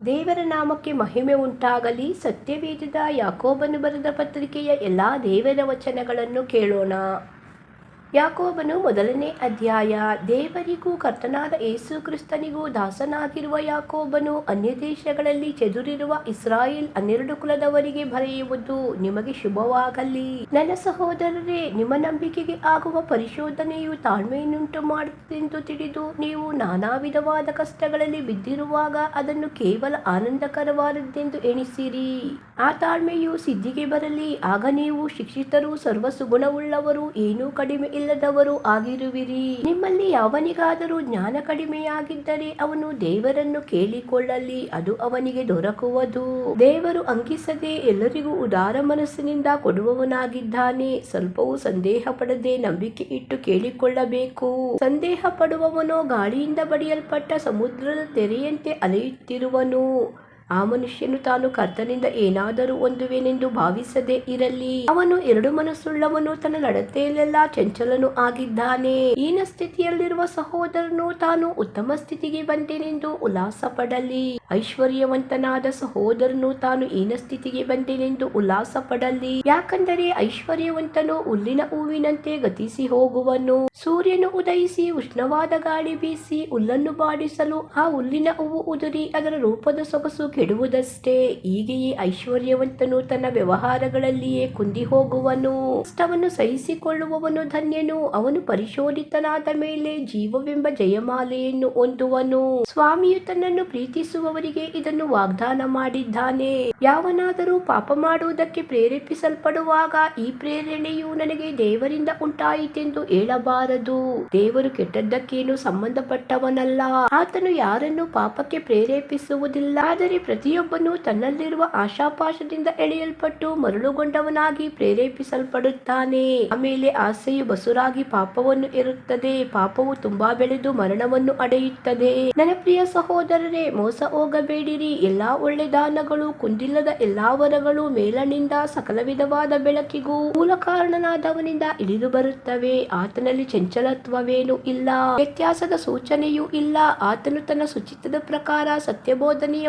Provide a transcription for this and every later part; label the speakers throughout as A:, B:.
A: ದೇವರ ನಾಮಕ್ಕೆ ಮಹಿಮೆ ಉಂಟಾಗಲಿ ಸತ್ಯವೇದದ ಯಾಕೋಬನು ಬರೆದ ಪತ್ರಿಕೆಯ ಎಲ್ಲ ದೇವರ ವಚನಗಳನ್ನು ಕೇಳೋಣ. ಯಾಕೋಬನು ಮೊದಲನೇ ಅಧ್ಯಾಯ, ದೇವರಿಗೂ ಕರ್ತನಾದ ಯೇಸು ಕ್ರಿಸ್ತನಿಗೂ ದಾಸನಾಗಿರುವ ಯಾಕೋಬನು ಅನ್ಯ ದೇಶಗಳಲ್ಲಿ ಚದುರಿರುವ ಇಸ್ರಾಯೇಲ್ ಹನ್ನೆರಡು ಕುಲದವರಿಗೆ ಬರೆಯುವುದು ನಿಮಗೆ ಶುಭವಾಗಲಿ. ನನ್ನ ಸಹೋದರರೇ, ನಿಮ್ಮ ನಂಬಿಕೆಗೆ ಆಗುವ ಪರಿಶೋಧನೆಯು ತಾಳ್ಮೆಯನ್ನುಂಟು ಮಾಡುತ್ತದೆಂದು ತಿಳಿದು ನೀವು ನಾನಾ ವಿಧವಾದ ಕಷ್ಟಗಳಲ್ಲಿ ಬಿದ್ದಿರುವಾಗ ಅದನ್ನು ಕೇವಲ ಆನಂದಕರವಾದದ್ದೆಂದು ಎಣಿಸಿರಿ. ಆ ತಾಳ್ಮೆಯು ಸಿದ್ಧಿಗೆ ಬರಲಿ, ಆಗ ನೀವು ಶಿಕ್ಷಿತರು ಸರ್ವಸುಗುಣವುಳ್ಳವರು ಏನೂ ಕಡಿಮೆ ಇಲ್ಲದವರು ಆಗಿರುವಿರಿ. ನಿಮ್ಮಲ್ಲಿ ಅವನಿಗಾದರೂ ಜ್ಞಾನ ಕಡಿಮೆಯಾಗಿದ್ದರೆ ಅವನು ದೇವರನ್ನು ಕೇಳಿಕೊಳ್ಳಲಿ, ಅದು ಅವನಿಗೆ ದೊರಕುವುದು. ದೇವರು ಅಂಕಿಸದೆ ಎಲ್ಲರಿಗೂ ಉದಾರ ಮನಸ್ಸಿನಿಂದ ಕೊಡುವವನಾಗಿದ್ದಾನೆ. ಸ್ವಲ್ಪವೂ ಸಂದೇಹ ಪಡದೆ ನಂಬಿಕೆ ಇಟ್ಟು ಕೇಳಿಕೊಳ್ಳಬೇಕು. ಸಂದೇಹ ಪಡುವವನು ಗಾಳಿಯಿಂದ ಬಡಿಯಲ್ಪಟ್ಟ ಸಮುದ್ರದ ತೆರೆಯಂತೆ ಅಲೆಯುತ್ತಿರುವನು. ಆ ಮನುಷ್ಯನು ತಾನು ಕರ್ತನಿಂದ ಏನಾದರೂ ಹೊಂದುವೆನೆಂದು ಭಾವಿಸದೆ ಇರಲಿ. ಅವನು ಎರಡು ಮನಸ್ಸುಳ್ಳವನು, ತನ್ನ ನಡತೆಯಲ್ಲೆಲ್ಲ ಚಂಚಲನು ಆಗಿದ್ದಾನೆ. ಈನ ಸ್ಥಿತಿಯಲ್ಲಿರುವ ಸಹೋದರನು ತಾನು ಉತ್ತಮ ಸ್ಥಿತಿಗೆ ಬಂದೆನೆಂದು ಉಲ್ಲಾಸ ಪಡಲಿ ಐಶ್ವರ್ಯವಂತನಾದ ಸಹೋದರನು ತಾನು ಈನ ಸ್ಥಿತಿಗೆ ಬಂದೆನೆಂದು ಉಲ್ಲಾಸ ಪಡಲಿ ಯಾಕಂದರೆ ಐಶ್ವರ್ಯವಂತನು ಹುಲ್ಲಿನ ಹೂವಿನಂತೆ ಗತಿಸಿ ಹೋಗುವನು. ಸೂರ್ಯನು ಉದಯಿಸಿ ಉಷ್ಣವಾದ ಗಾಳಿ ಬೀಸಿ ಹುಲ್ಲನ್ನು ಬಾಡಿಸಲು ಆ ಹುಲ್ಲಿನ ಹೂವು ಉದುರಿ ಅದರ ರೂಪದ ಸೊಗಸು ಕೆಡುವುದಷ್ಟೇ ಈ ಐಶ್ವರ್ಯವಂತನು ತನ್ನ ವ್ಯವಹಾರಗಳಲ್ಲಿಯೇ ಕುಂದಿ ಹೋಗುವನು. ಕಷ್ಟವನ್ನು ಸಹಿಸಿಕೊಳ್ಳುವವನು ಧನ್ಯನು. ಅವನು ಪರಿಶೋಧಿತನಾದ ಮೇಲೆ ಜೀವವೆಂಬ ಜಯಮಾಲೆಯನ್ನು ಹೊಂದುವನು. ಸ್ವಾಮಿಯು ತನ್ನನ್ನು ಪ್ರೀತಿಸುವವರಿಗೆ ಇದನ್ನು ವಾಗ್ದಾನ ಮಾಡಿದ್ದಾನೆ. ಯಾವನಾದರೂ ಪಾಪ ಮಾಡುವುದಕ್ಕೆ ಪ್ರೇರೇಪಿಸಲ್ಪಡುವಾಗ ಈ ಪ್ರೇರಣೆಯು ನನಗೆ ದೇವರಿಂದ ಉಂಟಾಯಿತೆಂದು ಹೇಳಬಾರದು. ದೇವರು ಕೆಟ್ಟದ್ದಕ್ಕೇನು ಸಂಬಂಧಪಟ್ಟವನಲ್ಲ. ಆತನು ಯಾರನ್ನು ಪಾಪಕ್ಕೆ ಪ್ರೇರೇಪಿಸುವುದಿಲ್ಲ. ಆದರೆ ಪ್ರತಿಯೊಬ್ಬನು ತನ್ನಲ್ಲಿರುವ ಆಶಾಪಾಶದಿಂದ ಎಳೆಯಲ್ಪಟ್ಟು ಮರಳುಗೊಂಡವನಾಗಿ ಪ್ರೇರೇಪಿಸಲ್ಪಡುತ್ತಾನೆ. ಆಮೇಲೆ ಆಸೆಯು ಬಸುರಾಗಿ ಪಾಪವನ್ನು ಇರುತ್ತದೆ ಪಾಪವು ತುಂಬಾ ಬೆಳೆದು ಮರಣವನ್ನು ಅಡೆಯುತ್ತದೆ. ನನ್ನ ಪ್ರಿಯ ಸಹೋದರರೇ, ಮೋಸ ಹೋಗಬೇಡಿರಿ. ಎಲ್ಲಾ ಒಳ್ಳೆ ದಾನಗಳು, ಕುಂದಿಲ್ಲದ ಎಲ್ಲಾ ವರಗಳು ಮೇಲನಿಂದ ಸಕಲ ವಿಧವಾದ ಬೆಳಕಿಗೂ ಮೂಲ ಕಾರಣನಾದವನಿಂದ ಇಳಿದು ಬರುತ್ತವೆ. ಆತನಲ್ಲಿ ಚಂಚಲತ್ವವೇನು ಇಲ್ಲ. ವ್ಯತ್ಯಾಸದ ಸೂಚನೆಯೂ ಇಲ್ಲ. ಆತನು ತನ್ನ ಶುಚಿತ್ವದ ಪ್ರಕಾರ ಸತ್ಯಬೋಧನೆಯ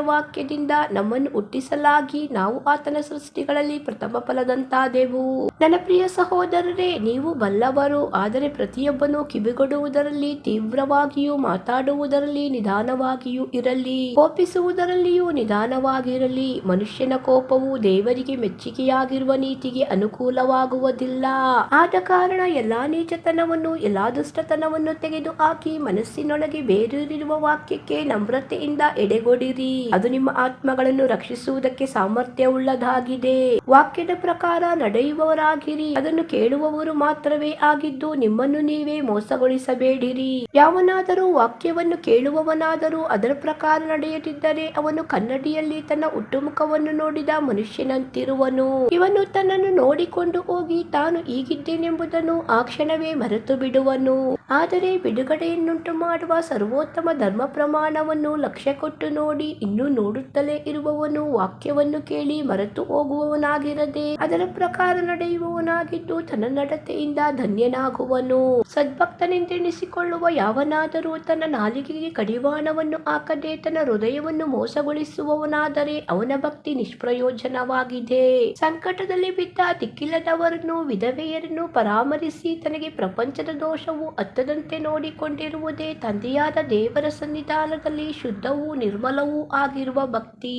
A: ವಾಕ್ಯದಿಂದ ನಮ್ಮನ್ನು ಹುಟ್ಟಿಸಲಾಗಿ ನಾವು ಆತನ ಸೃಷ್ಟಿಗಳಲ್ಲಿ ಪ್ರಥಮ ಫಲದಂತಾದೆವು. ನನ್ನ ಪ್ರಿಯ ಸಹೋದರರೇ, ನೀವು ಬಲ್ಲವರು, ಆದರೆ ಪ್ರತಿಯೊಬ್ಬನು ಕಿವಿಗೊಡುವುದರಲ್ಲಿ, ತೀವ್ರವಾಗಿಯೂ ಮಾತಾಡುವುದರಲ್ಲಿ ನಿಧಾನವಾಗಿಯೂ ಇರಲಿ. ಕೋಪಿಸುವುದರಲ್ಲಿಯೂ ನಿಧಾನವಾಗಿರಲಿ. ಮನುಷ್ಯನ ಕೋಪವು ದೇವರಿಗೆ ಮೆಚ್ಚುಗೆಯಾಗಿರುವ ನೀತಿಗೆ ಅನುಕೂಲವಾಗುವುದಿಲ್ಲ. ಆದ ಕಾರಣ ಎಲ್ಲಾ ನೀಚತನವನ್ನು, ಎಲ್ಲಾ ದುಷ್ಟತನವನ್ನು ತೆಗೆದು ಹಾಕಿ ಮನಸ್ಸಿನೊಳಗೆ ಬೇರೂರಿರುವ ವಾಕ್ಯಕ್ಕೆ ನಮ್ರತೆಯಿಂದ ಎಡೆಗೊಡಿರಿ. ಅದು ನಿಮ್ಮ ಆತ್ಮಗಳನ್ನು ರಕ್ಷಿಸುವುದಕ್ಕೆ ಸಾಮರ್ಥ್ಯವುಳ್ಳದಾಗಿದೆ ವಾಕ್ಯದ ಪ್ರಕಾರ ನಡೆಯುವವರಾಗಿರಿ. ಅದನ್ನು ಕೇಳುವವರು ಮಾತ್ರವೇ ಆಗಿದ್ದು ನಿಮ್ಮನ್ನು ನೀವೇ ಮೋಸಗೊಳಿಸಬೇಡಿರಿ. ಯಾವನಾದರೂ ವಾಕ್ಯವನ್ನು ಕೇಳುವವನಾದರೂ ಅದರ ಪ್ರಕಾರ ನಡೆಯದಿದ್ದರೆ ಅವನು ಕನ್ನಡಿಯಲ್ಲಿ ತನ್ನ ಹುಟ್ಟುಮುಖವನ್ನು ನೋಡಿದ ಮನುಷ್ಯನಂತಿರುವನು. ಇವನು ತನ್ನನ್ನು ನೋಡಿಕೊಂಡು ಹೋಗಿ ತಾನು ಈಗಿದ್ದೇನೆಂಬುದನ್ನು ಆ ಕ್ಷಣವೇ ಮರೆತು ಬಿಡುವನು ಆದರೆ ಬಿಡುಗಡೆಯನ್ನುಂಟು ಮಾಡುವ ಸರ್ವೋತ್ತಮ ಧರ್ಮ ಪ್ರಮಾಣವನ್ನು ಲಕ್ಷ್ಯ ಕೊಟ್ಟು ನೋಡಿ ಇನ್ನೂ ನೋಡುತ್ತಲೇ ಇರುವವನು ವಾಕ್ಯವನ್ನು ಕೇಳಿ ಮರೆತು ಹೋಗುವವನಾಗಿರದೆ ಅದರ ಪ್ರಕಾರ ನಡೆಯುವವನಾಗಿದ್ದು ತನ್ನ ನಡತೆಯಿಂದ ಧನ್ಯನಾಗುವನು. ಸದ್ಭಕ್ತನೆಂದೆಣಿಸಿಕೊಳ್ಳುವ ಯಾವನಾದರೂ ತನ್ನ ನಾಲಿಗೆಗೆ ಕಡಿವಾಣವನ್ನು ಹಾಕದೆ ತನ್ನ ಹೃದಯವನ್ನು ಮೋಸಗೊಳಿಸುವವನಾದರೆ ಅವನ ಭಕ್ತಿ ನಿಷ್ಪ್ರಯೋಜನವಾಗಿದೆ. ಸಂಕಟದಲ್ಲಿ ಬಿದ್ದ ದಿಕ್ಕಿಲ್ಲದವರನ್ನು ವಿಧವೆಯರನ್ನು ಪರಾಮರಿಸಿ ತನಗೆ ಪ್ರಪಂಚದ ದೋಷವು ಹತ್ತದಂತೆ ನೋಡಿಕೊಂಡಿರುವುದೇ ತಂದೆಯಾದ ದೇವರ ಸನ್ನಿಧಾನದಲ್ಲಿ ಶುದ್ಧವೂ ನಿರ್ಮಲವೂ ಆಗಿರುವ ಭಕ್ತಿ.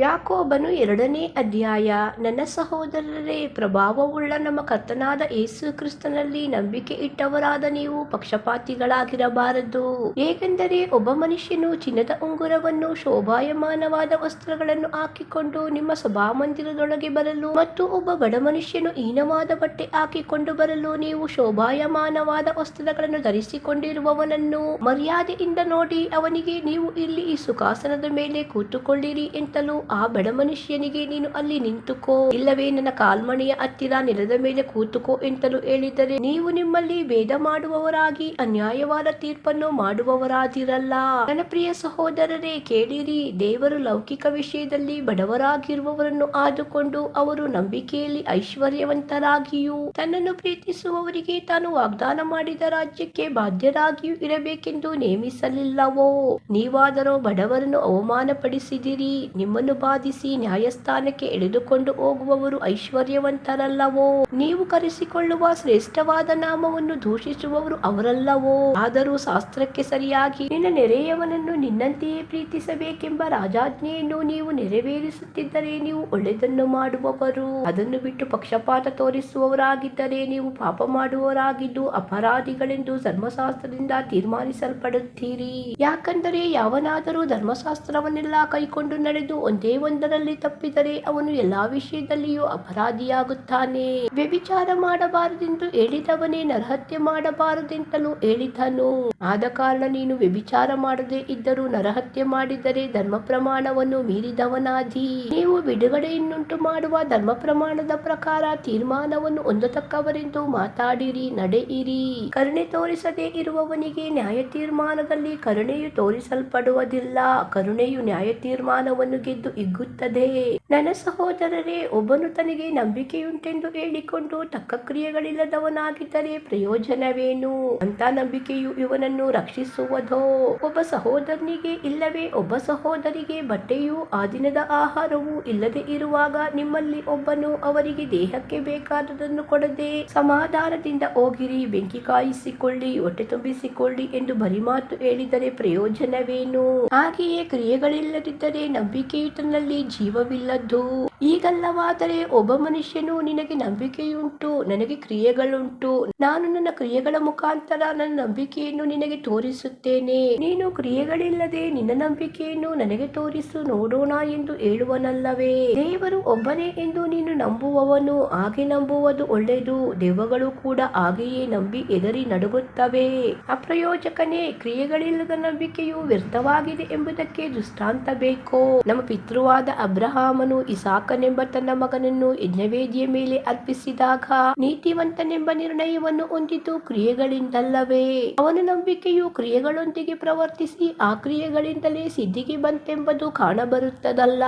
A: ಯಾಕೋಬನು ಎರಡನೇ ಅಧ್ಯಾಯ, ನನ್ನ ಸಹೋದರರೇ, ಪ್ರಭಾವವುಳ್ಳ ನಮ್ಮ ಕರ್ತನಾದ ಯೇಸು ಕ್ರಿಸ್ತನಲ್ಲಿ ನಂಬಿಕೆ ಇಟ್ಟವರಾದ ನೀವು ಪಕ್ಷಪಾತಿಗಳಾಗಿರಬಾರದು. ಏಕೆಂದರೆ ಒಬ್ಬ ಮನುಷ್ಯನು ಚಿನ್ನದ ಉಂಗುರವನ್ನು ಶೋಭಾಯಮಾನವಾದ ವಸ್ತ್ರಗಳನ್ನು ಹಾಕಿಕೊಂಡು ನಿಮ್ಮ ಸಭಾಮಂದಿರದೊಳಗೆ ಬರಲು ಮತ್ತು ಒಬ್ಬ ಬಡ ಮನುಷ್ಯನು ಹೀನವಾದ ಬಟ್ಟೆ ಹಾಕಿಕೊಂಡು ಬರಲು ನೀವು ಶೋಭಾಯಮಾನವಾದ ವಸ್ತ್ರಗಳನ್ನು ಧರಿಸಿಕೊಂಡಿರುವವನನ್ನು ಮರ್ಯಾದೆಯಿಂದ ನೋಡಿ ಅವನಿಗೆ ನೀವು ಇಲ್ಲಿ ಈ ಸುಖಾಸನದ ಮೇಲೆ ಕೂತುಕೊಳ್ಳಿರಿ ಎಂತಲೂ ಆ ಬಡ ಮನುಷ್ಯನಿಗೆ ನೀನು ಅಲ್ಲಿ ನಿಂತುಕೋ. ಇಲ್ಲವೇ ನನ್ನ ಕಾಲ್ಮಣೆಯ ಹತ್ತಿರ ನೆಲದ ಮೇಲೆ ಕೂತುಕೋ ಎಂತಲೂ ಹೇಳಿದರೆ ನೀವು ನಿಮ್ಮಲ್ಲಿ ಭೇದ ಮಾಡುವವರಾಗಿ ಅನ್ಯಾಯವಾದ ತೀರ್ಪನ್ನು ಮಾಡುವವರಾದಿರಲ್ಲ. ನನ್ನ ಪ್ರಿಯ ಸಹೋದರರೇ, ಕೇಳಿರಿ, ದೇವರು ಲೌಕಿಕ ವಿಷಯದಲ್ಲಿ ಬಡವರಾಗಿರುವವರನ್ನು ಆದುಕೊಂಡು ಅವರು ನಂಬಿಕೆಯಲ್ಲಿ ಐಶ್ವರ್ಯವಂತರಾಗಿಯೂ, ತನ್ನನ್ನು ಪ್ರೀತಿಸುವವರಿಗೆ ತಾನು ವಾಗ್ದಾನ ಮಾಡಿದ ರಾಜ್ಯಕ್ಕೆ ಬಾಧ್ಯರಾಗಿಯೂ ಇರಬೇಕೆಂದು ನೇಮಿಸಲಿಲ್ಲವೋ? ನೀವಾದರೂ ಬಡವರನ್ನು ಅವಮಾನಪಡಿಸಿದಿರಿ, ನಿಮ್ಮನ್ನು ಬಾಧಿಸಿ ನ್ಯಾಯಸ್ಥಾನಕ್ಕೆ ಎಳೆದುಕೊಂಡು ಹೋಗುವವರು ಐಶ್ವರ್ಯವಂತರಲ್ಲವೋ? ನೀವು ಕರೆಸಿಕೊಳ್ಳುವ ಶ್ರೇಷ್ಠವಾದ ನಾಮವನ್ನು ದೂಷಿಸುವವರು ಅವರಲ್ಲವೋ? ಆದರೂ ಶಾಸ್ತ್ರಕ್ಕೆ ಸರಿಯಾಗಿ ನಿನ್ನ ನೆರೆಯವನನ್ನು ನಿನ್ನಂತೆಯೇ ಪ್ರೀತಿಸಬೇಕೆಂಬ ರಾಜಾಜ್ಞೆಯನ್ನು ನೀವು ನೆರವೇರಿಸುತ್ತಿದ್ದರೆ ನೀವು ಒಳ್ಳೆಯದನ್ನು ಮಾಡುವವರು. ಅದನ್ನು ಬಿಟ್ಟು ಪಕ್ಷಪಾತ ತೋರಿಸುವವರಾಗಿದ್ದರೆ ನೀವು ಪಾಪ ಮಾಡುವವರಾಗಿದ್ದು ಅಪರಾಧಿಗಳೆಂದು ಧರ್ಮಶಾಸ್ತ್ರದಿಂದ ತೀರ್ಮಾನಿಸಲ್ಪಡುತ್ತೀರಿ. ಯಾಕಂದರೆ ಯಾವನಾದರೂ ಧರ್ಮಶಾಸ್ತ್ರವನ್ನೆಲ್ಲ ಕೈಕೊಂಡು ನಡೆದು ಒಂದೇ ಒಂದರಲ್ಲಿ ತಪ್ಪಿದರೆ ಅವನು ಎಲ್ಲಾ ವಿಷಯದಲ್ಲಿಯೂ ಅಪರಾಧಿಯಾಗುತ್ತಾನೆ. ವ್ಯಭಿಚಾರ ಮಾಡಬಾರದೆಂದು ಹೇಳಿದವನೇ ನರಹತ್ಯೆ ಮಾಡಬಾರದೆಂತಲೂ ಹೇಳಿದನು. ಆದ ಕಾರಣ ನೀನು ವ್ಯಭಿಚಾರ ಮಾಡದೇ ಇದ್ದರೂ ನರಹತ್ಯೆ ಮಾಡಿದರೆ ಧರ್ಮ ಪ್ರಮಾಣವನ್ನು ಮೀರಿದವನಾದಿ. ನೀವು ಬಿಡುಗಡೆಯನ್ನುಂಟು ಮಾಡುವ ಧರ್ಮ ಪ್ರಮಾಣದ ಪ್ರಕಾರ ತೀರ್ಮಾನವನ್ನು ಹೊಂದತಕ್ಕವರೆಂದು ಮಾತಾಡಿರಿ, ನಡೆಯಿರಿ. ಕರುಣೆ ತೋರಿಸದೆ ಇರುವವನಿಗೆ ನ್ಯಾಯ ತೀರ್ಮಾನದಲ್ಲಿ ಕರುಣೆಯು ತೋರಿಸಲ್ಪಡುವುದಿಲ್ಲ. ಕರುಣೆಯು ನ್ಯಾಯ ತೀರ್ಮಾನವನ್ನು ಗೆದ್ದು ಹಿಗ್ಗುತ್ತದೆ ನನ್ನ ಸಹೋದರರೇ, ಒಬ್ಬನು ತನಗೆ ನಂಬಿಕೆಯುಂಟೆಂದು ಹೇಳಿಕೊಂಡು ತಕ್ಕ ಕ್ರಿಯೆಗಳಿಲ್ಲದವನಾಗಿದ್ದರೆ ಪ್ರಯೋಜನವೇನು? ಅಂತ ನಂಬಿಕೆಯು ಇವನನ್ನು ರಕ್ಷಿಸುವುದೋ? ಒಬ್ಬ ಸಹೋದರನಿಗೆ ಇಲ್ಲವೇ? ಒಬ್ಬ ಸಹೋದರಿಗೆ ಬಟ್ಟೆಯು ಆ ದಿನದ ಆಹಾರವೂ ಇಲ್ಲದೆ ಇರುವಾಗ ನಿಮ್ಮಲ್ಲಿ ಒಬ್ಬನು ಅವರಿಗೆ ದೇಹಕ್ಕೆ ಬೇಕಾದುದನ್ನು ಕೊಡದೆ ಸಮಾಧಾನದಿಂದ ಹೋಗಿರಿ, ಬೆಂಕಿ ಕಾಯಿಸಿಕೊಳ್ಳಿ, ಹೊಟ್ಟೆ ತುಂಬಿಸಿಕೊಳ್ಳಿ ಎಂದು ಬರಿಮಾತು ಹೇಳಿದರೆ ಪ್ರಯೋಜನವೇನು? ಹಾಗೆಯೇ ಕ್ರಿಯೆಗಳಿಲ್ಲದಿದ್ದರೆ ನಂಬಿಕೆಯು ತನ್ನಲ್ಲಿ ಜೀವವಿಲ್ಲದ್ದು. ಈಗಲ್ಲವಾದರೆ ಒಬ್ಬ ಮನುಷ್ಯನು ನಿನಗೆ ನಂಬಿಕೆಯುಂಟು, ನನಗೆ ಕ್ರಿಯೆಗಳುಂಟು. ನಾನು ನನ್ನ ಕ್ರಿಯೆಗಳ ಮುಖಾಂತರ ನನ್ನ ನಂಬಿಕೆಯನ್ನು ನಿನಗೆ ತೋರಿಸುತ್ತೇನೆ. ನೀನು ಕ್ರಿಯೆಗಳಿಲ್ಲದೆ ನಿನ್ನ ನಂಬಿಕೆಯನ್ನು ನನಗೆ ತೋರಿಸು, ನೋಡೋಣ ಎಂದು ಹೇಳುವನಲ್ಲವೇ. ದೇವರು ಒಬ್ಬನೇ ಎಂದು ನೀನು ನಂಬುವವನು, ಹಾಗೆ ನಂಬುವುದು ಒಳ್ಳೆಯದು. ದೆವ್ವಗಳು ಕೂಡ ಹಾಗೆಯೇ ನಂಬಿ ಎದರಿ ನಡುಗುತ್ತವೆ. ಅಪ್ರಯೋಜಕನೇ, ಕ್ರಿಯೆಗಳಿಲ್ಲದ ನಂಬಿಕೆಯು ವ್ಯರ್ಥವಾಗಿದೆ ಎಂಬುದಕ್ಕೆ ದೃಷ್ಟಾಂತ ಬೇಕೋ? ನಮ್ಮ ಪಿತೃವಾದ ಅಬ್ರಹಾಮನು ಇಸಾಕನೆಂಬ ತನ್ನ ಮಗನನ್ನು ಯಜ್ಞವೇದಿಯ ಮೇಲೆ ಅರ್ಪಿಸಿದಾಗ ನೀತಿವಂತನೆಂಬ ನಿರ್ಣಯವನ್ನು ಹೊಂದಿದ್ದು ಕ್ರಿಯೆಗಳಿಂದಲ್ಲವೇ. ಅವನ ನಂಬಿಕೆಯು ಕ್ರಿಯೆಗಳೊಂದಿಗೆ ಪ್ರವರ್ತಿಸಿ ಆ ಕ್ರಿಯೆಗಳಿಂದಲೇ ಸಿದ್ಧಿಗೆ ಬಂತೆಂಬುದು ಕಾಣಬರುತ್ತದಲ್ಲ.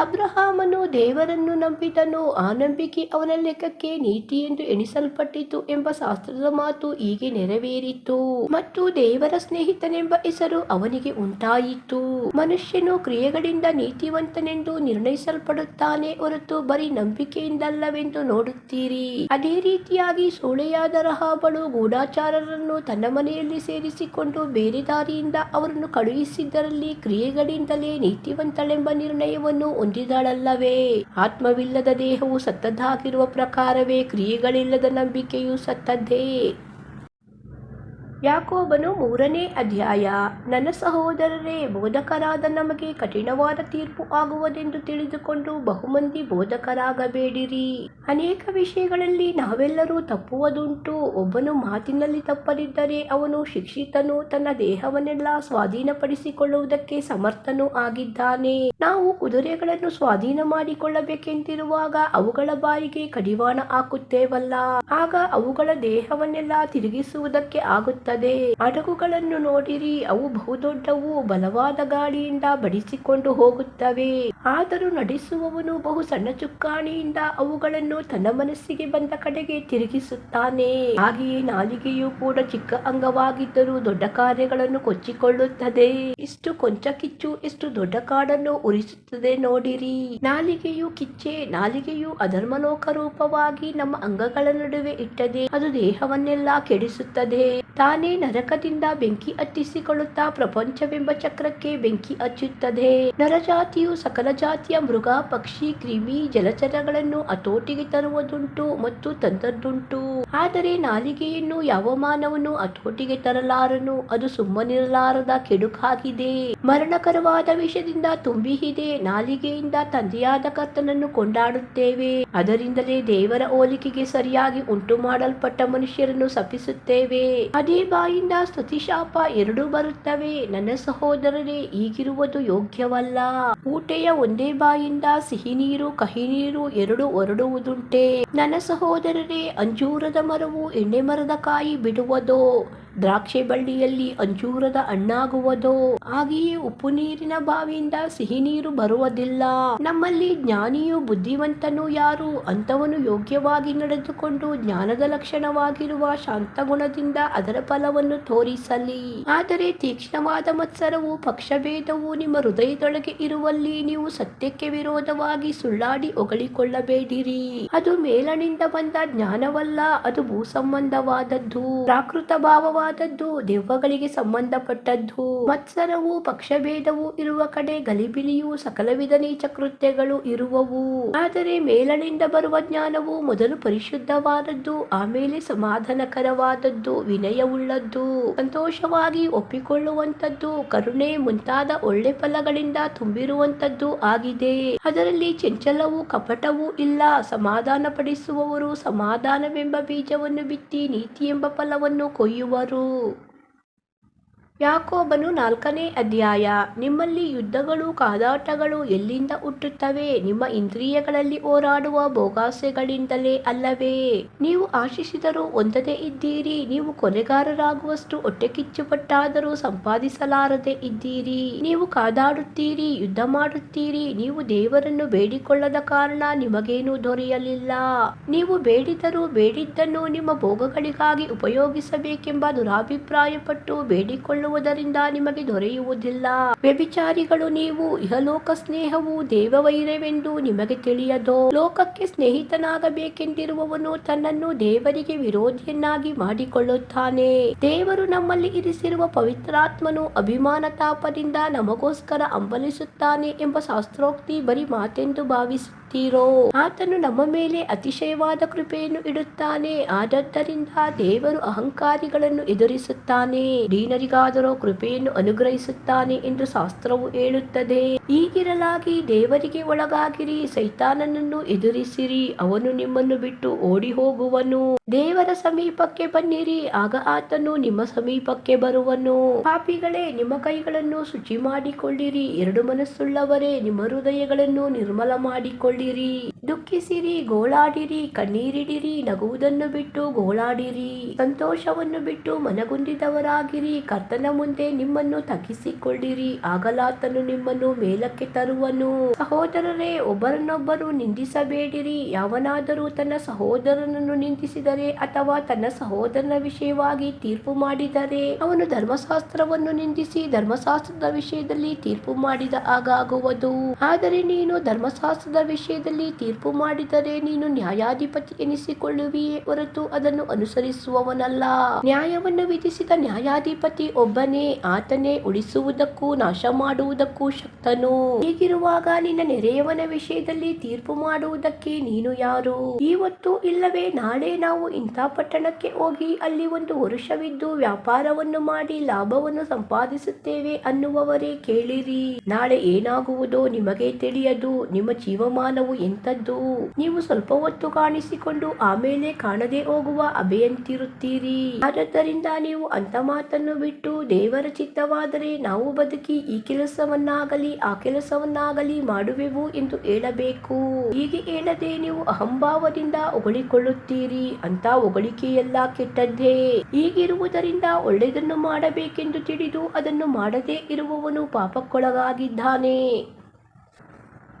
A: ಅಬ್ರಹಾಮನು ದೇವರನ್ನು ನಂಬಿದನು, ಆ ನಂಬಿಕೆ ಅವನ ಲೆಕ್ಕಕ್ಕೆ ನೀತಿ ಎಂದು ಎಣಿಸಲ್ಪಟ್ಟಿತು ಎಂಬ ಶಾಸ್ತ್ರದ ಮಾತು ಹೀಗೆ ನೆರವೇರಿತು. ಮತ್ತು ದೇವರ ಸ್ನೇಹಿತನೆಂಬ ಹೆಸರು ಅವನಿಗೆ ಉಂಟಾಯಿತು. ಮನುಷ್ಯನು ಕ್ರಿಯೆಗಳಿಂದ ನೀತಿವಂತನೆಂದು ನಿರ್ಣಯಿಸಲ್ಪಡುತ್ತಾನೆ ಹೊರತು ಬರೀ ನಂಬಿಕೆಯಿಂದಲ್ಲವೆಂದು ನೋಡುತ್ತೀರಿ. ಅದೇ ರೀತಿಯಾಗಿ ಸೂಳೆಯಾದ ರಹಾಬಳು ಗೂಢಾಚಾರರನ್ನು ತನ್ನ ಮನೆಯಲ್ಲಿ ಸೇರಿಸಿಕೊಂಡು ಬೇರೆ ದಾರಿಯಿಂದ ಅವರನ್ನು ಕಳುಹಿಸಿದ್ದರಲ್ಲಿ ಕ್ರಿಯೆಗಳಿಂದಲೇ ನೀತಿವಂತಳೆಂಬ ನಿರ್ಣಯವನ್ನು ಹೊಂದಿದಳಲ್ಲವೇ. ಆತ್ಮವಿಲ್ಲದ ದೇಹವು ಸತ್ತದ್ದಾಗಿರುವ ಪ್ರಕಾರವೇ ಕ್ರಿಯೆಗಳಿಲ್ಲದ ನಂಬಿಕೆಯು ಸತ್ತದ್ದೇ. ಯಾಕೋಬನು ಮೂರನೇ ಅಧ್ಯಾಯ, ನನ್ನ ಸಹೋದರರೇ, ಬೋಧಕರಾದ ನಮಗೆ ಕಠಿಣವಾದ ತೀರ್ಪು ಆಗುವುದೆಂದು ತಿಳಿದುಕೊಂಡು ಬಹುಮಂದಿ ಬೋಧಕರಾಗಬೇಡಿರಿ. ಅನೇಕ ವಿಷಯಗಳಲ್ಲಿ ನಾವೆಲ್ಲರೂ ತಪ್ಪುವುದುಂಟು. ಒಬ್ಬನು ಮಾತಿನಲ್ಲಿ ತಪ್ಪದಿದ್ದರೆ ಅವನು ಶಿಕ್ಷಿತನು. ತನ್ನ ದೇಹವನ್ನೆಲ್ಲ ಸ್ವಾಧೀನಪಡಿಸಿಕೊಳ್ಳುವುದಕ್ಕೆ ಸಮರ್ಥನೂ ಆಗಿದ್ದಾನೆ. ನಾವು ಕುದುರೆಗಳನ್ನು ಸ್ವಾಧೀನ ಮಾಡಿಕೊಳ್ಳಬೇಕೆಂದಿರುವಾಗ ಅವುಗಳ ಬಾಯಿಗೆ ಕಡಿವಾಣ ಹಾಕುತ್ತೇವಲ್ಲ. ಆಗ ಅವುಗಳ ದೇಹವನ್ನೆಲ್ಲ ತಿರುಗಿಸುವುದಕ್ಕೆ ಆಗುತ್ತದೆ ಹಡಗುಗಳನ್ನು ನೋಡಿರಿ ಅವು ಬಹುದೊಡ್ಡವು ಬಲವಾದ ಗಾಳಿಯಿಂದ ಬಡಿಸಿಕೊಂಡು ಹೋಗುತ್ತವೆ. ಆದರೂ ನಡೆಸುವವನು ಬಹು ಸಣ್ಣ ಚುಕ್ಕಾಣಿಯಿಂದ ಅವುಗಳನ್ನು ತನ್ನ ಮನಸ್ಸಿಗೆ ಬಂದ ಕಡೆಗೆ ತಿರುಗಿಸುತ್ತಾನೆ. ಹಾಗೆಯೇ ನಾಲಿಗೆಯು ಕೂಡ ಚಿಕ್ಕ ಅಂಗವಾಗಿದ್ದರೂ ದೊಡ್ಡ ಕಾರ್ಯಗಳನ್ನು ಕೊಚ್ಚಿಕೊಳ್ಳುತ್ತದೆ. ಇಷ್ಟು ಕೊಂಚ ಕಿಚ್ಚು ಎಷ್ಟು ದೊಡ್ಡ ಕಾಡನ್ನು ಉರಿಸುತ್ತದೆ ನೋಡಿರಿ. ನಾಲಿಗೆಯು ಕಿಚ್ಚೆ, ನಾಲಿಗೆಯು ಅಧರ್ಮಲೋಕ ರೂಪವಾಗಿ ನಮ್ಮ ಅಂಗಗಳ ನಡುವೆ ಇಟ್ಟದೆ ಅದು ದೇಹವನ್ನೆಲ್ಲ ಕೆಡಿಸುತ್ತದೆ. ತಾನೇ ನರಕದಿಂದ ಬೆಂಕಿ ಹತ್ತಿಸಿಕೊಳ್ಳುತ್ತಾ ಪ್ರಪಂಚವೆಂಬ ಚಕ್ರಕ್ಕೆ ಬೆಂಕಿ ಹಚ್ಚುತ್ತದೆ. ನರಜಾತಿಯು ಸಕಲ ಜಾತಿಯ ಮೃಗ, ಪಕ್ಷಿ, ಕ್ರಿಮಿ ಜಲಚರಗಳನ್ನು ಹತೋಟಿಗೆ ತರುವುದುಂಟು ಮತ್ತು ತಂದದ್ದುಂಟು. ಆದರೆ ನಾಲಿಗೆಯನ್ನು ಯಾವ ಮಾನವನು ಹತೋಟಿಗೆ ತರಲಾರನು? ಅದು ಸುಮ್ಮನಿರಲಾರದ ಕೆಡುಕಾಗಿದೆ. ಮರಣಕರವಾದ ವಿಷದಿಂದ ತುಂಬಿಹಿದೆ ನಾಲಿಗೆಯಿಂದ ತಂದೆಯಾದ ಕರ್ತನನ್ನು ಕೊಂಡಾಡುತ್ತೇವೆ. ಅದರಿಂದಲೇ ದೇವರ ಹೋಲಿಕೆಗೆ ಸರಿಯಾಗಿ ಉಂಟು ಮಾಡಲ್ಪಟ್ಟ ಮನುಷ್ಯರನ್ನು ಸಪಿಸುತ್ತೇವೆ ಅದೇ ಬಾಯಿಂದ ಸ್ತುತಿಶಾಪ ಎರಡೂ ಬರುತ್ತವೆ. ನನ್ನ ಸಹೋದರರೇ, ಈಗಿರುವುದು ಯೋಗ್ಯವಲ್ಲ. ಊಟೆಯ ಒಂದೇ ಬಾಯಿಂದ ಸಿಹಿ ನೀರು, ಕಹಿ ನೀರು ಎರಡು ಹೊರಡುವುದುಂಟೆ ನನ್ನ ಸಹೋದರರೇ, ಅಂಜೂರದ ಮರವು ಎಣ್ಣೆ ಮರದ ಕಾಯಿ ಬಿಡುವುದೋ? ದ್ರಾಕ್ಷಿ ಬಳ್ಳಿಯಲ್ಲಿ ಅಂಜೂರದ ಹಣ್ಣಾಗುವುದೋ, ಹಾಗೆಯೇ ಉಪ್ಪು ನೀರಿನ ಬಾವಿಯಿಂದ ಸಿಹಿ ನೀರು ಬರುವುದಿಲ್ಲ. ನಮ್ಮಲ್ಲಿ ಜ್ಞಾನಿಯು ಬುದ್ಧಿವಂತನು ಯಾರು? ಅಂತವನು ಯೋಗ್ಯವಾಗಿ ನಡೆದುಕೊಂಡು ಜ್ಞಾನದ ಲಕ್ಷಣವಾಗಿರುವ ಶಾಂತ ಗುಣದಿಂದ ಅದರ ಫಲವನ್ನು ತೋರಿಸಲಿ. ಆದರೆ ತೀಕ್ಷ್ಣವಾದ ಮತ್ಸರವು, ಪಕ್ಷಭೇದವು ನಿಮ್ಮ ಹೃದಯದೊಳಗೆ ಇರುವಲ್ಲಿ ನೀವು ಸತ್ಯಕ್ಕೆ ವಿರೋಧವಾಗಿ ಸುಳ್ಳಾಡಿ ಒಗಳಿಕೊಳ್ಳಬೇಡಿರಿ ಅದು ಮೇಲನಿಂದ ಬಂದ ಜ್ಞಾನವಲ್ಲ, ಅದು ಭೂ ಸಂಬಂಧವಾದದ್ದು ಪ್ರಾಕೃತ ಭಾವವಾದದ್ದು ದೆವ್ವಗಳಿಗೆ ಸಂಬಂಧಪಟ್ಟದ್ದು. ಮತ್ಸರವು, ಪಕ್ಷಭೇದವು ಇರುವ ಕಡೆ ಗಲಿಬಿಲಿಯು ಸಕಲವಿಧ ನೀಚ ಕೃತ್ಯಗಳು ಇರುವವು. ಆದರೆ ಮೇಲನಿಂದ ಬರುವ ಜ್ಞಾನವು ಮೊದಲು ಪರಿಶುದ್ಧವಾದದ್ದು, ಆಮೇಲೆ ಸಮಾಧಾನಕರವಾದದ್ದು, ವಿನಯವುಳ್ಳದ್ದು. ಸಂತೋಷವಾಗಿ ಒಪ್ಪಿಕೊಳ್ಳುವಂತದ್ದು ಕರುಣೆ ಮುಂತಾದ ಒಳ್ಳೆ ಫಲಗಳಿಂದ ತುಂಬಿರುವಂತದ್ದು ಆಗಿದೆ. ಅದರಲ್ಲಿ ಚಂಚಲವೂ ಕಪಟವೂ ಇಲ್ಲ. ಸಮಾಧಾನ ಪಡಿಸುವವರು ಸಮಾಧಾನವೆಂಬ ಬೀಜವನ್ನು ಬಿತ್ತಿ ನೀತಿ ಎಂಬ ಫಲವನ್ನು ಕೊಯ್ಯುವರು. 书 ಯಾಕೋಬನು ನಾಲ್ಕನೇ ಅಧ್ಯಾಯ, ನಿಮ್ಮಲ್ಲಿ ಯುದ್ಧಗಳು ಕಾದಾಟಗಳು ಎಲ್ಲಿಂದ ಹುಟ್ಟುತ್ತವೆ? ನಿಮ್ಮ ಇಂದ್ರಿಯಗಳಲ್ಲಿ ಹೋರಾಡುವ ಭೋಗಾಸೆಗಳಿಂದಲೇ ಅಲ್ಲವೇ? ನೀವು ಆಶಿಸಿದರೂ ಹೊಂದದೇ ಇದ್ದೀರಿ, ನೀವು ಕೊಲೆಗಾರರಾಗುವಷ್ಟು ಹೊಟ್ಟೆ ಕಿಚ್ಚುಪಟ್ಟಾದರೂ ಸಂಪಾದಿಸಲಾರದೆ ಇದ್ದೀರಿ. ನೀವು ಕಾದಾಡುತ್ತೀರಿ, ಯುದ್ಧ ಮಾಡುತ್ತೀರಿ, ನೀವು ದೇವರನ್ನು ಬೇಡಿಕೊಳ್ಳದ ಕಾರಣ ನಿಮಗೇನೂ ದೊರೆಯಲಿಲ್ಲ. ನೀವು ಬೇಡಿದರೂ ಬೇಡಿದ್ದನ್ನು ನಿಮ್ಮ ಭೋಗಗಳಿಗಾಗಿ ಉಪಯೋಗಿಸಬೇಕೆಂಬ ದುರಾಭಿಪ್ರಾಯಪಟ್ಟು ಬೇಡಿಕೊಳ್ಳುವುದರಿಂದ ನಿಮಗೆ ದೊರೆಯುವುದಿಲ್ಲ. ವ್ಯಭಿಚಾರಿಗಳು ನೀವು, ಇಹಲೋಕ ಸ್ನೇಹವು ದೇವವೈರವೆಂದು ನಿಮಗೆ ತಿಳಿಯದೋ? ಲೋಕಕ್ಕೆ ಸ್ನೇಹಿತನಾಗಬೇಕೆಂದಿರುವವನು ತನ್ನನ್ನು ದೇವರಿಗೆ ವಿರೋಧಿಯನ್ನಾಗಿ ಮಾಡಿಕೊಳ್ಳುತ್ತಾನೆ. ದೇವರು ನಮ್ಮಲ್ಲಿ ಇರಿಸಿರುವ ಪವಿತ್ರಾತ್ಮನು ಅಭಿಮಾನ ತಾಪದಿಂದ ನಮಗೋಸ್ಕರ ಅಂಬಲಿಸುತ್ತಾನೆ ಎಂಬ ಶಾಸ್ತ್ರೋಕ್ತಿ ಬರೀ ಮಾತೆಂದು ಭಾವಿಸುತ್ತೀರೋ ಆತನು ನಮ್ಮ ಮೇಲೆ ಅತಿಶಯವಾದ ಕೃಪೆಯನ್ನು ಇಡುತ್ತಾನೆ. ಆದದ್ದರಿಂದ ದೇವರು ಅಹಂಕಾರಿಗಳನ್ನು ಎದುರಿಸುತ್ತಾನೆ. ದೀನರಿಗಾದರೂ ಕೃಪೆಯನ್ನು ಅನುಗ್ರಹಿಸುತ್ತಾನೆ ಎಂದು ಶಾಸ್ತ್ರವು ಹೇಳುತ್ತದೆ. ಹೀಗಿರಲಾಗಿ ದೇವರಿಗೆ ಒಳಗಾಗಿರಿ. ಸೈತಾನನನ್ನು ಎದುರಿಸಿರಿ. ಅವನು ನಿಮ್ಮನ್ನು ಬಿಟ್ಟು ಓಡಿ ಹೋಗುವನು ದೇವರ ಸಮೀಪಕ್ಕೆ ಬನ್ನಿರಿ. ಆಗ ಆತನು ನಿಮ್ಮ ಸಮೀಪಕ್ಕೆ ಬರುವನು. ಪಾಪಿಗಳೇ, ನಿಮ್ಮ ಕೈಗಳನ್ನು ಶುಚಿ ಮಾಡಿಕೊಳ್ಳಿರಿ ಎರಡು ಮನಸ್ಸುಳ್ಳವರೇ, ನಿಮ್ಮ ಹೃದಯಗಳನ್ನು ನಿರ್ಮಲ ಮಾಡಿಕೊಳ್ಳಿರಿ ದುಃಖಿಸಿರಿ ಗೋಳಾಡಿರಿ, ಕಣ್ಣೀರಿಡಿರಿ, ನಗುವುದನ್ನು ಬಿಟ್ಟು ಗೋಳಾಡಿರಿ. ಸಂತೋಷವನ್ನು ಬಿಟ್ಟು ಮನಗುಂದಿದವರಾಗಿರಿ, ಕರ್ತನ ಮುಂದೆ ನಿಮ್ಮನ್ನು ತಗ್ಗಿಸಿಕೊಳ್ಳಿರಿ. ಆಗಲಾತನು ನಿಮ್ಮನ್ನು ಮೇಲಕ್ಕೆ ತರುವನು. ಸಹೋದರರೇ, ಒಬ್ಬರನ್ನೊಬ್ಬರು ನಿಂದಿಸಬೇಡಿರಿ. ಯಾವನಾದರೂ ತನ್ನ ಸಹೋದರನನ್ನು ನಿಂದಿಸಿದರೆ ಅಥವಾ ತನ್ನ ಸಹೋದರನ ವಿಷಯವಾಗಿ ತೀರ್ಪು ಮಾಡಿದರೆ, ಅವನು ಧರ್ಮಶಾಸ್ತ್ರವನ್ನು ನಿಂದಿಸಿ ಧರ್ಮಶಾಸ್ತ್ರದ ವಿಷಯದಲ್ಲಿ ತೀರ್ಪು ಮಾಡಿದ ಆಗಾಗುವುದು ಆದರೆ ನೀನು ಧರ್ಮಶಾಸ್ತ್ರದ ವಿಷಯದಲ್ಲಿ ತೀರ್ಪು ಮಾಡಿದರೆ ನೀನು ನ್ಯಾಯಾಧಿಪತಿ ಎನಿಸಿಕೊಳ್ಳುವಿಯೇ ಹೊರತು ಅದನ್ನು ಅನುಸರಿಸುವವನಲ್ಲ. ನ್ಯಾಯವನ್ನು ವಿಧಿಸಿದ ನ್ಯಾಯಾಧಿಪತಿ ಒಬ್ಬನೇ, ಆತನೇ ಉಳಿಸುವುದಕ್ಕೂ ನಾಶ ಮಾಡುವುದಕ್ಕೂ ಶಕ್ತನು. ಹೀಗಿರುವಾಗ ನಿನ್ನ ನೆರೆಯವನ ವಿಷಯದಲ್ಲಿ ತೀರ್ಪು ಮಾಡುವುದಕ್ಕೆ ನೀನು ಯಾರು? ಇವತ್ತು ಇಲ್ಲವೇ ನಾಳೆ ನಾವು ಇಂಥ ಪಟ್ಟಣಕ್ಕೆ ಹೋಗಿ ಅಲ್ಲಿ ಒಂದು ವರುಷವಿದ್ದು ವ್ಯಾಪಾರವನ್ನು ಮಾಡಿ ಲಾಭವನ್ನು ಸಂಪಾದಿಸುತ್ತೇವೆ ಅನ್ನುವವರೇ ಕೇಳಿರಿ. ನಾಳೆ ಏನಾಗುವುದೋ ನಿಮಗೆ ತಿಳಿಯದು. ನಿಮ್ಮ ಜೀವಮಾನವು ಎಂಥದ್ದು? ನೀವು ಸ್ವಲ್ಪ ಹೊತ್ತು ಕಾಣಿಸಿಕೊಂಡು ಆಮೇಲೆ ಕಾಣದೆ ಹೋಗುವ ಅಭೆಯಂತಿರುತ್ತೀರಿ. ಆದ್ದರಿಂದ ನೀವು ಅಂತ ಮಾತನ್ನು ಬಿಟ್ಟು ದೇವರ ಚಿತ್ತವಾದರೆ ನಾವು ಬದುಕಿ ಈ ಕೆಲಸವನ್ನಾಗಲಿ, ಆ ಕೆಲಸವನ್ನಾಗಲಿ ಮಾಡುವೆವು ಎಂದು ಹೇಳಬೇಕು. ಹೀಗೆ ಹೇಳದೆ ನೀವು ಅಹಂಭಾವದಿಂದ ಹೊಗಳಿಕೊಳ್ಳುತ್ತೀರಿ. ಅಂತ ಹೊಗಳಿಕೆಯೆಲ್ಲ ಕೆಟ್ಟದ್ದೇ. ಹೀಗಿರುವುದರಿಂದ ಒಳ್ಳೆಯದನ್ನು ಮಾಡಬೇಕೆಂದು ತಿಳಿದು ಅದನ್ನು ಮಾಡದೇ ಇರುವವನು ಪಾಪಕ್ಕೊಳಗಾಗಿದ್ದಾನೆ.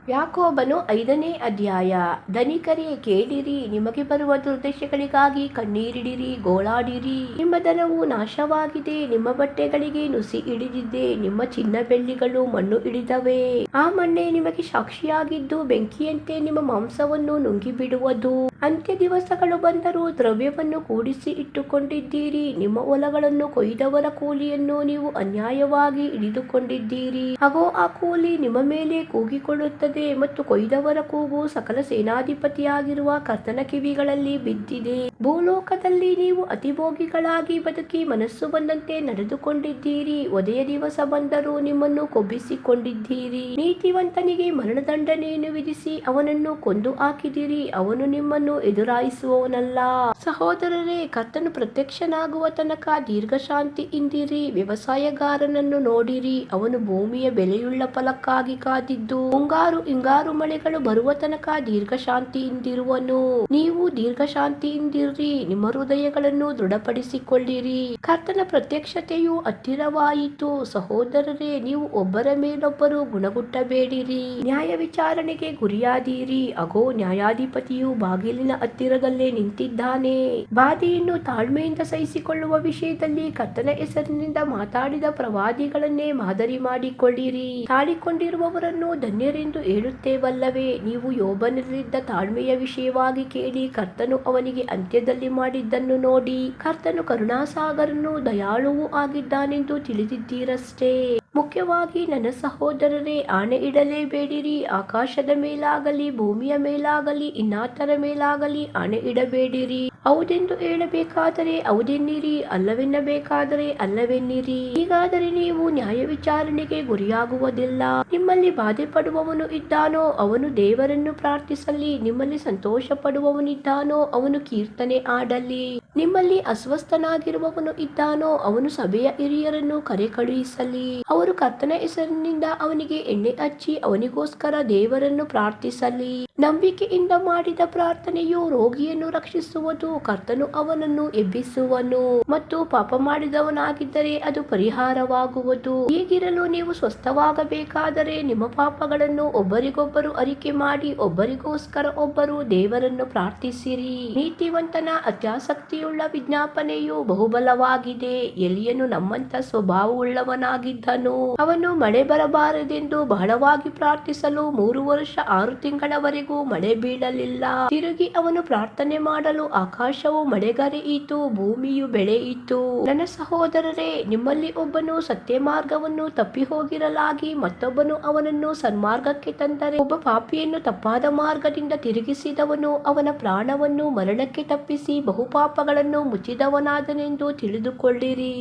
A: ಯಾಕೋಬನು ಐದನೇ ಅಧ್ಯಾಯ ಧನಿಕರೇ ಕೇಳಿರಿ, ನಿಮಗೆ ಬರುವ ದುರ್ದೇಶಗಳಿಗಾಗಿ ಕಣ್ಣೀರಿಡಿರಿ, ಗೋಳಾಡಿರಿ. ನಿಮ್ಮ ಧನವು ನಾಶವಾಗಿದೆ, ನಿಮ್ಮ ಬಟ್ಟೆಗಳಿಗೆ ನುಸಿ ಹಿಡಿದಿದೆ ನಿಮ್ಮ ಚಿನ್ನ ಬೆಳ್ಳಿಗಳು ಮಣ್ಣು ಹಿಡಿದವೆ ಆ ಮಣ್ಣೆ ನಿಮಗೆ ಸಾಕ್ಷಿಯಾಗಿದ್ದು, ಬೆಂಕಿಯಂತೆ ನಿಮ್ಮ ಮಾಂಸವನ್ನು ನುಂಗಿ ಬಿಡುವುದು ಅಂತ್ಯ ದಿವಸಗಳು ಬಂದರೂ ದ್ರವ್ಯವನ್ನು ಕೂಡಿಸಿ ಇಟ್ಟುಕೊಂಡಿದ್ದೀರಿ. ನಿಮ್ಮ ಹೊಲಗಳನ್ನು ಕೊಯ್ದವರ ಕೂಲಿಯನ್ನು ನೀವು ಅನ್ಯಾಯವಾಗಿ ಹಿಡಿದುಕೊಂಡಿದ್ದೀರಿ. ಹಾಗೋ ಆ ಕೂಲಿ ನಿಮ್ಮ ಮೇಲೆ ಕೂಗಿಕೊಳ್ಳುತ್ತದೆ ಮತ್ತು ಕೊಯ್ದವರ ಕೂಗು ಸಕಲ ಸೇನಾಧಿಪತಿಯಾಗಿರುವ ಕರ್ತನ ಕಿವಿಗಳಲ್ಲಿ ಬಿದ್ದಿದೆ. ಭೂಲೋಕದಲ್ಲಿ ನೀವು ಅತಿಭೋಗಿಗಳಾಗಿ ಬದುಕಿ ಮನಸ್ಸು ಬಂದಂತೆ ನಡೆದುಕೊಂಡಿದ್ದೀರಿ. ಒದೆಯ ದಿವಸ ಬಂದರೂ ನಿಮ್ಮನ್ನು ಕೊಬ್ಬಿಸಿಕೊಂಡಿದ್ದೀರಿ. ನೀತಿವಂತನಿಗೆ ಮರಣದಂಡನೆಯನ್ನು ವಿಧಿಸಿ ಅವನನ್ನು ಕೊಂದು ಹಾಕಿದಿರಿ ಅವನು ನಿಮ್ಮನ್ನು ಎದುರಾಯಿಸುವವನಲ್ಲ. ಸಹೋದರರೇ, ಕರ್ತನು ಪ್ರತ್ಯಕ್ಷನಾಗುವ ತನಕ ದೀರ್ಘಶಾಂತಿ ಇಂದಿರಿ. ವ್ಯವಸಾಯಗಾರನನ್ನು ನೋಡಿರಿ. ಅವನು ಭೂಮಿಯ ಬೆಲೆಯುಳ್ಳ ಫಲಕ್ಕಾಗಿ ಕಾದಿದ್ದು, ಮುಂಗಾರು ಹಿಂಗಾರು ಮಳೆಗಳು ಬರುವ ತನಕ ದೀರ್ಘಶಾಂತಿಯಿಂದಿರುವನು ನೀವು ದೀರ್ಘಶಾಂತಿಯಿಂದಿರ್ರಿ ನಿಮ್ಮ ಹೃದಯಗಳನ್ನು ದೃಢಪಡಿಸಿಕೊಳ್ಳಿರಿ. ಕರ್ತನ ಪ್ರತ್ಯಕ್ಷತೆಯು ಹತ್ತಿರವಾಯಿತು. ಸಹೋದರರೇ, ನೀವು ಒಬ್ಬರ ಮೇಲೊಬ್ಬರು ಗುಣಗುಟ್ಟಬೇಡಿರಿ. ನ್ಯಾಯ ವಿಚಾರಣೆಗೆ ಗುರಿಯಾದೀರಿ. ಅಗೋ, ನ್ಯಾಯಾಧಿಪತಿಯು ಬಾಗಿಲಿನ ಹತ್ತಿರದಲ್ಲೇ ನಿಂತಿದ್ದಾನೆ. ಬಾಧೆಯನ್ನು ತಾಳ್ಮೆಯಿಂದ ಸಹಿಸಿಕೊಳ್ಳುವ ವಿಷಯದಲ್ಲಿ ಕರ್ತನ ಹೆಸರಿನಿಂದ ಮಾತಾಡಿದ ಪ್ರವಾದಿಗಳನ್ನೇ ಮಾದರಿ ಮಾಡಿಕೊಳ್ಳಿರಿ. ತಾಳಿಕೊಂಡಿರುವವರನ್ನು ಧನ್ಯರೆಂದು ಹೇಳುತ್ತೇವಲ್ಲವೇ? ನೀವು ಯೋಬನಲ್ಲಿದ್ದ ತಾಳ್ಮೆಯ ವಿಷಯವಾಗಿ ಕೇಳಿ ಕರ್ತನು ಅವನಿಗೆ ಅಂತ್ಯದಲ್ಲಿ ಮಾಡಿದ್ದನ್ನು ನೋಡಿ ಕರ್ತನು ಕರುಣಾಸಾಗರನ್ನು ದಯಾಳುವೂ ಆಗಿದ್ದಾನೆಂದು ತಿಳಿದಿದ್ದೀರಷ್ಟೇ. ಮುಖ್ಯವಾಗಿ ನನ್ನ ಸಹೋದರರೇ ಆಣೆ ಇಡಲೇಬೇಡಿರಿ ಆಕಾಶದ ಮೇಲಾಗಲಿ ಭೂಮಿಯ ಮೇಲಾಗಲಿ ಇನ್ನಾತರ ಮೇಲಾಗಲಿ ಆಣೆ ಇಡಬೇಡಿರಿ. ಹೌದೆಂದು ಹೇಳಬೇಕಾದರೆ ಹೌದೆನ್ನಿರಿ, ಅಲ್ಲವೆನ್ನಬೇಕಾದರೆ ಅಲ್ಲವೆನ್ನಿರಿ. ಹೀಗಾದರೆ ನೀವು ನ್ಯಾಯ ವಿಚಾರಣೆಗೆ ಗುರಿಯಾಗುವುದಿಲ್ಲ. ನಿಮ್ಮಲ್ಲಿ ಬಾಧೆ ಪಡುವವನು ಇದ್ದಾನೋ, ಅವನು ದೇವರನ್ನು ಪ್ರಾರ್ಥಿಸಲಿ. ನಿಮ್ಮಲ್ಲಿ ಸಂತೋಷ ಪಡುವವನಿದ್ದಾನೋ ಅವನು ಕೀರ್ತನೆ ಆಡಲಿ ನಿಮ್ಮಲ್ಲಿ ಅಸ್ವಸ್ಥನಾಗಿರುವವನು ಇದ್ದಾನೋ, ಅವನು ಸಭೆಯ ಹಿರಿಯರನ್ನು ಕರೆ ಕಳುಹಿಸಲಿ ಅವರು ಕರ್ತನ ಹೆಸರಿನಿಂದ ಅವನಿಗೆ ಎಣ್ಣೆ ಹಚ್ಚಿ ಅವನಿಗೋಸ್ಕರ ದೇವರನ್ನು ಪ್ರಾರ್ಥಿಸಲಿ. ನಂಬಿಕೆಯಿಂದ ಮಾಡಿದ ಪ್ರಾರ್ಥನೆಯು ರೋಗಿಯನ್ನು ರಕ್ಷಿಸುವುದು. ಕರ್ತನು ಅವನನ್ನು ಎಬ್ಬಿಸುವನು ಮತ್ತು ಪಾಪ ಮಾಡಿದವನಾಗಿದ್ದರೆ ಅದು ಪರಿಹಾರವಾಗುವುದು. ಹೀಗಿರಲು ನೀವು ಸ್ವಸ್ಥವಾಗಬೇಕಾದರೆ ನಿಮ್ಮ ಪಾಪಗಳನ್ನು ಒಬ್ಬರಿಗೊಬ್ಬರು ಅರಿಕೆ ಮಾಡಿ ಒಬ್ಬರಿಗೋಸ್ಕರ ಒಬ್ಬರು ದೇವರನ್ನು ಪ್ರಾರ್ಥಿಸಿರಿ. ನೀತಿವಂತನ ಅತ್ಯಾಸಕ್ತಿಯುಳ್ಳ ವಿಜ್ಞಾಪನೆಯು ಬಹುಬಲವಾಗಿದೆ. ಎಲಿಯನು ನಮ್ಮಂತ ಸ್ವಭಾವವುಳ್ಳವನಾಗಿದ್ದನು. ಅವನು ಮಳೆ ಬರಬಾರದೆಂದು ಬಹಳವಾಗಿ ಪ್ರಾರ್ಥಿಸಲು ಮೂರು ವರ್ಷ ಆರು ತಿಂಗಳವರೆಗೂ ಮಳೆ ಬೀಳಲಿಲ್ಲ. ತಿರುಗಿ ಅವನು ಪ್ರಾರ್ಥನೆ ಮಾಡಲು ಆಕಾಶವು ಮಳೆಗರೆಯಿತು ಭೂಮಿಯು ಬೆಳೆಯಿತು ನನ್ನ ಸಹೋದರರೇ, ನಿಮ್ಮಲ್ಲಿ ಒಬ್ಬನು ಸತ್ಯ ಮಾರ್ಗವನ್ನು ತಪ್ಪಿ ಹೋಗಿರಲಾಗಿ ಮತ್ತೊಬ್ಬನು ಅವನನ್ನು ಸನ್ಮಾರ್ಗಕ್ಕೆ ತಂದರೆ. ಒಬ್ಬ ಪಾಪಿಯನ್ನು ತಪ್ಪಾದ ಮಾರ್ಗದಿಂದ ತಿರುಗಿಸಿದವನು ಅವನ ಪ್ರಾಣವನ್ನು ಮರಣಕ್ಕೆ ತಪ್ಪಿಸಿ ಬಹುಪಾಪಗಳನ್ನು ಮುಚ್ಚಿದವನಾದನೆಂದು ತಿಳಿದುಕೊಳ್ಳಿರಿ.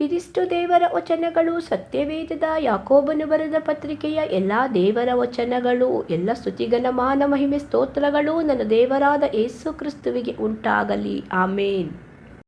A: ಇದಿಷ್ಟು ದೇವರ ವಚನಗಳು ಸತ್ಯವೇದದ ಯಾಕೋಬನು ಬರೆದ ಪತ್ರಿಕೆಯ ಎಲ್ಲ ದೇವರ ವಚನಗಳು, ಎಲ್ಲ ಸ್ತುತಿಗನ ಮಾನ ಮಹಿಮೆ ಸ್ತೋತ್ರಗಳು ನನ್ನ ದೇವರಾದ ಏಸು ಕ್ರಿಸ್ತುವಿಗೆ ಉಂಟಾಗಲಿ. ಆಮೇನ್.